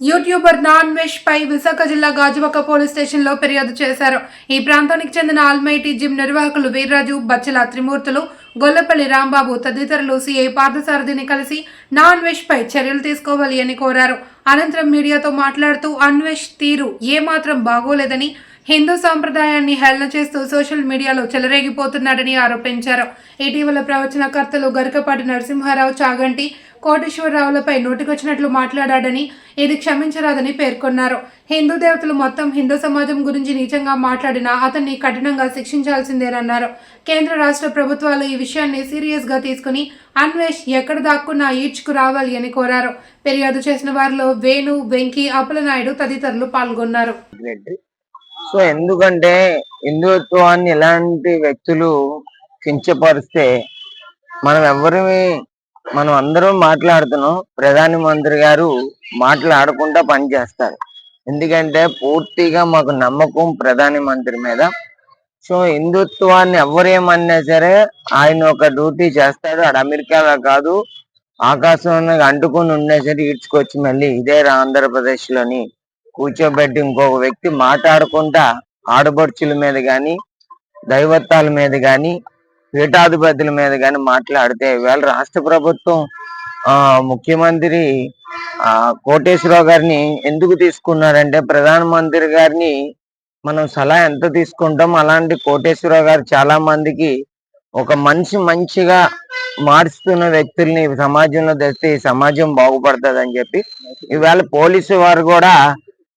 YouTuber non veg పై విశాఖ జిల్లా Gajuwaka police స్టేషన్లో ఫిర్యాదు చేశారు. ఈ ప్రాంతానికి చెందిన ఆల్మైటీ జిమ్ నిర్వాహకులు వీర్రాజు బచ్చల త్రిమూర్తులు గొల్లపల్లి రాంబాబు తదితరులు సిఐ పార్థసారథిని కలిసి నాన్ వెష్ పై చర్యలు తీసుకోవాలి అని కోరారు. అనంతరం మీడియాతో మాట్లాడుతూ అన్వేష్ తీరు ఏమాత్రం బాగోలేదని హిందూ సాంప్రదాయాన్ని హేళన చేస్తూ సోషల్ మీడియాలో చెలరేగిపోతున్నాడని ఆరోపించారు. ఇటీవల ప్రవచనకర్తలు గరికపాటి నరసింహారావు చాగంటి కోటేశ్వరరావులపై నోటికొచ్చినట్లు మాట్లాడాడని ఇది క్షమించరాదని పేర్కొన్నారు. హిందూ దేవతలు మొత్తం హిందూ సమాజం గురించి నీచంగా మాట్లాడినా అతన్ని కఠినంగా శిక్షించాల్సిందేనన్నారు. కేంద్ర రాష్ట్ర ప్రభుత్వాలు ఈ విషయాన్ని సీరియస్గా తీసుకుని అన్వేష్ ఎక్కడ దాక్కున్నా ఈడ్చుకు రావాలి అని కోరారు. ఫిర్యాదు చేసిన వారిలో వేణు వెంకీ అప్పలనాయుడు తదితరులు పాల్గొన్నారు. సో ఎందుకంటే హిందుత్వాన్ని ఎలాంటి వ్యక్తులు కించపరిస్తే మనం ఎవరిని మనం అందరం మాట్లాడుతున్నాం. ప్రధాని మంత్రి గారు మాట్లాడకుండా పనిచేస్తారు ఎందుకంటే పూర్తిగా మాకు నమ్మకం ప్రధాని మంత్రి మీద. సో హిందుత్వాన్ని ఎవరేమన్నా సరే ఆయన ఒక డ్యూటీ చేస్తాడు. ఆడ అమెరికాలో కాదు ఆకాశంలో అంటుకుని ఉన్నా సరే ఈడ్చుకొచ్చి మళ్ళీ ఇదే ఆంధ్రప్రదేశ్లోని కూర్చోబెట్టి ఇంకొక వ్యక్తి మాట్లాడకుండా ఆడబడుచుల మీద కానీ దైవత్వాల మీద కానీ పీఠాధిపతుల మీద కానీ మాట్లాడితే ఇవాళ రాష్ట్ర ప్రభుత్వం ఆ ముఖ్యమంత్రి ఆ కోటేశ్వరరావు గారిని ఎందుకు తీసుకున్నారంటే ప్రధానమంత్రి గారిని మనం సలహా ఎంత తీసుకుంటాం అలాంటి కోటేశ్వరరావు గారు చాలా మందికి ఒక మనిషి మంచిగా మారుస్తున్న వ్యక్తుల్ని సమాజంలో తెస్తే ఈ సమాజం బాగుపడుతుంది అని చెప్పి ఈవేళ పోలీసు వారు కూడా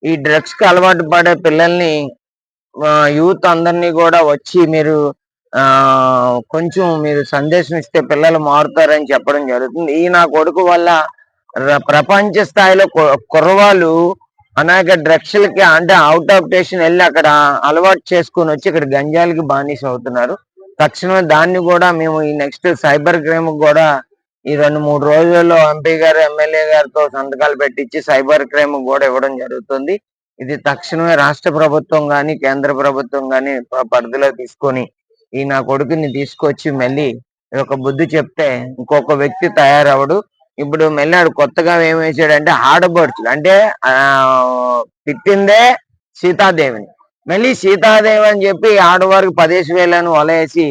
ఈ డ్రగ్స్కి అలవాటు పడే పిల్లల్ని యూత్ అందరినీ కూడా వచ్చి మీరు ఆ కొంచెం మీరు సందేశం ఇస్తే పిల్లలు మారుతారని చెప్పడం జరుగుతుంది. ఈ నా కొడుకు వల్ల ప్రపంచ స్థాయిలో కుర్రవాళ్ళు అనేక డ్రగ్స్లకి అంటే అవుట్ ఆఫ్ స్టేషన్ వెళ్ళి అక్కడ అలవాటు చేసుకుని వచ్చి ఇక్కడ గంజాలకి బానిస అవుతున్నారు. తక్షణమే దాన్ని కూడా మేము ఈ నెక్స్ట్ సైబర్ క్రైమ్ కూడా ఈ రెండు మూడు రోజుల్లో ఎంపీ గారు ఎమ్మెల్యే గారితో సంతకాలు పెట్టించి సైబర్ క్రైమ్ కూడా ఇవ్వడం జరుగుతుంది. ఇది తక్షణమే రాష్ట్ర ప్రభుత్వం కానీ కేంద్ర ప్రభుత్వం కానీ పరిధిలో తీసుకొని ఈ నా కొడుకుని తీసుకొచ్చి మళ్ళీ ఒక బుద్ధి చెప్తే ఇంకొక వ్యక్తి తయారవడు ఇప్పుడు మళ్ళీ ఆడు కొత్తగా ఏం వేసాడంటే ఆడబడుచులు అంటే ఆ తిట్టిందే సీతాదేవిని. మళ్ళీ సీతాదేవి అని చెప్పి ఆడవారికి పదేసి వేలను వలేసి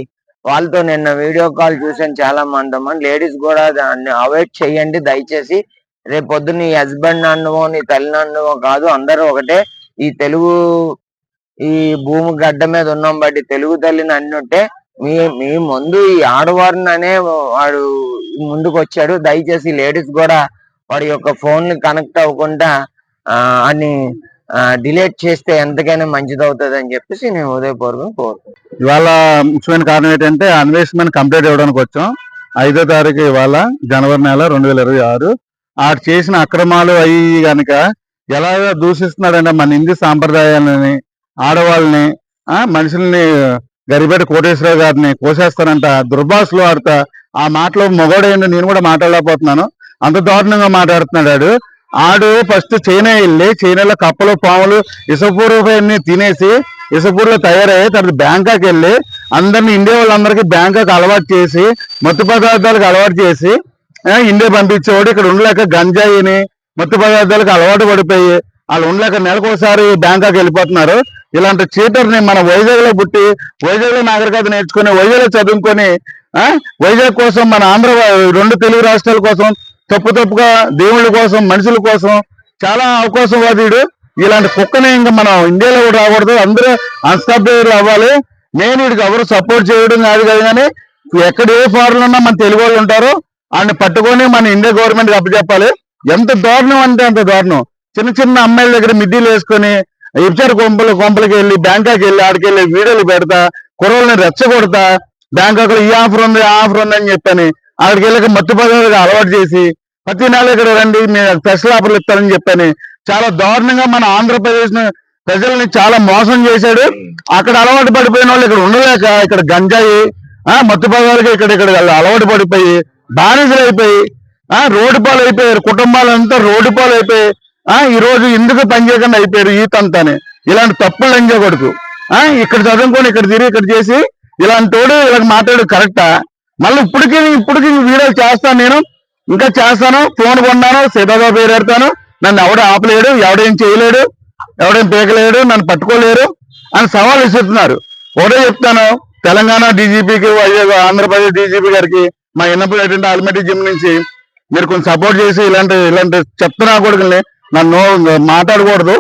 వాళ్ళతో నిన్న వీడియో కాల్ చూసాను చాలా మంది లేడీస్ కూడా దాన్ని అవాయిడ్ చేయండి దయచేసి. రేపు పొద్దున్న నీ హస్బెండ్ అన్నవో నీ తల్లి అన్నవో కాదు అందరూ ఒకటే. ఈ తెలుగు ఈ భూమి గడ్డ మీద ఉన్నాం బట్టి తెలుగు తల్లిని అన్నట్టే మీ మీ ముందు ఈ ఆడవారిని అనే వాడు ముందుకు వచ్చాడు దయచేసి లేడీస్ కూడా వాడి యొక్క ఫోన్ని కనెక్ట్ అవ్వకుండా అని డిలేట్ చేస్తే ఎంతకైనా మంచిది అవుతుంది అని చెప్పేసి నేను ఉదయపూర్వకం కోరుకుంటున్నాను. ఇవాళ ముఖ్యమైన కారణం ఏంటంటే అన్వేషణ కంప్లీట్ ఇవ్వడానికి వచ్చాం. ఐదో తారీఖు ఇవాళ జనవరి నెల రెండు వేల ఇరవై ఆరు. ఆడు చేసిన అక్రమాలు అయ్యి గనక ఎలాగో దూషిస్తున్నాడంటే మన హిందీ సాంప్రదాయాలని ఆడవాళ్ళని ఆ మనుషుల్ని గరిపేట కోటేశ్వరరావు గారిని కోసేస్తానంట దుర్భాషలో ఆడతా ఆ మాటలో మొగోడేంటి నేను కూడా మాట్లాడలేకపోతున్నాను. అంత దారుణంగా మాట్లాడుతున్నాడు ఆడు. ఆడు ఫస్ట్ చైనా వెళ్ళి చైనాలో కప్పలు పాములు ఇసపూర్వకాన్ని తినేసి ఇసపూర్లో తయారయ్యి తర్వాత బ్యాంకాక్ వెళ్ళి అందరిని ఇండియా వాళ్ళందరికీ బ్యాంకాక్ అలవాటు చేసి మత్తు పదార్థాలకు అలవాటు చేసి ఆ, ఇండియా పంపించేవాడు. ఇక్కడ ఉండలేక గంజాయిని మత్తు పదార్థాలకు అలవాటు పడిపోయి వాళ్ళు ఉండలేక నెలకోసారి బ్యాంకాక్ వెళ్ళిపోతున్నారు. ఇలాంటి చీటర్ని మన వైజాగ్లో పుట్టి వైజాగ్లో నాగరికత నేర్చుకుని వైజాగ్లో చదువుకొని వైజాగ్ కోసం మన ఆంధ్ర రెండు తెలుగు రాష్ట్రాల కోసం తప్పు తప్పుగా దేవుళ్ళ కోసం మనుషుల కోసం చాలా అవకాశవాదీడు. ఇలాంటి కుక్కని ఇంకా మనం ఇండియాలో కూడా రాకూడదు. అందరూ అన్స్టాపేర్ అవ్వాలి. నేను వీడికి ఎవరు సపోర్ట్ చేయడం కాదు కదా కానీ ఎక్కడ ఏ ఫారెన్ ఉన్నా మన తెలుగు వాళ్ళు ఉంటారు. వాడిని పట్టుకొని మన ఇండియా గవర్నమెంట్ అప్పచెప్పాలి. ఎంత దారుణం అంటే అంత దారుణం. చిన్న చిన్న అమ్మాయిల దగ్గర మిడ్డీలు వేసుకొని ఇఫ్తార్ కొంపలు కొంపలకి వెళ్ళి బ్యాంకాక్ వెళ్ళి ఆడికెళ్ళి వీడియోలు పెడతా కుర్రోళ్ళని రెచ్చగొడతా బ్యాంకాక్లో ఈ ఆఫర్ ఉంది ఆ ఆఫర్ ఉంది అని చెప్పని అక్కడికి వెళ్ళక మత్తు పదార్థాలు అలవాటు చేసి ప్రతి నెల ఇక్కడ రండి మీరు స్పెషల్ ఆఫర్లు ఇస్తారని చెప్పని చాలా దారుణంగా మన ఆంధ్రప్రదేశ్ ప్రజల్ని చాలా మోసం చేశాడు. అక్కడ అలవాటు పడిపోయిన వాళ్ళు ఇక్కడ ఉండలేక ఇక్కడ గంజాయి ఆ మత్తు పదార్థాలకి ఇక్కడ ఇక్కడ అలవాటు పడిపోయి బానిసలు అయిపోయి ఆ రోడ్డు పాలు అయిపోయారు కుటుంబాలంతా రోడ్డు పాలు అయిపోయి ఈ రోజు ఎందుకు పని చేయకుండా అయిపోయారు ఈత అంతానే ఇలాంటి తప్పులు ఎంజాయ్ కొడుకు ఆ ఇక్కడ చదువుకొని ఇక్కడ తిరిగి ఇక్కడ చేసి ఇలాంటి వాడు ఇలా మాట్లాడు కరెక్టా మళ్ళీ ఇప్పటికీ ఇప్పటికీ వీడియోలు చేస్తాను నేను. ఇంకా చేస్తాను ఫోన్ కొన్నాను సీతాబాబు పేరు నన్ను ఎవడు ఆపలేడు ఎవడేం చేయలేడు ఎవడేం పీకలేడు నన్ను పట్టుకోలేరు అని సవాల్ విసురుతున్నారు. ఒకటే చెప్తాను తెలంగాణ డీజీపీకి ఆంధ్రప్రదేశ్ డీజీపీ గారికి మా ఇన్నప్పుడు ఏంటంటే ఆల్మెటీ జిమ్ నుంచి మీరు కొంచెం సపోర్ట్ చేసి ఇలాంటి ఇలాంటి చెప్తున్నా కొడుకుని నన్ను మాట్లాడకూడదు.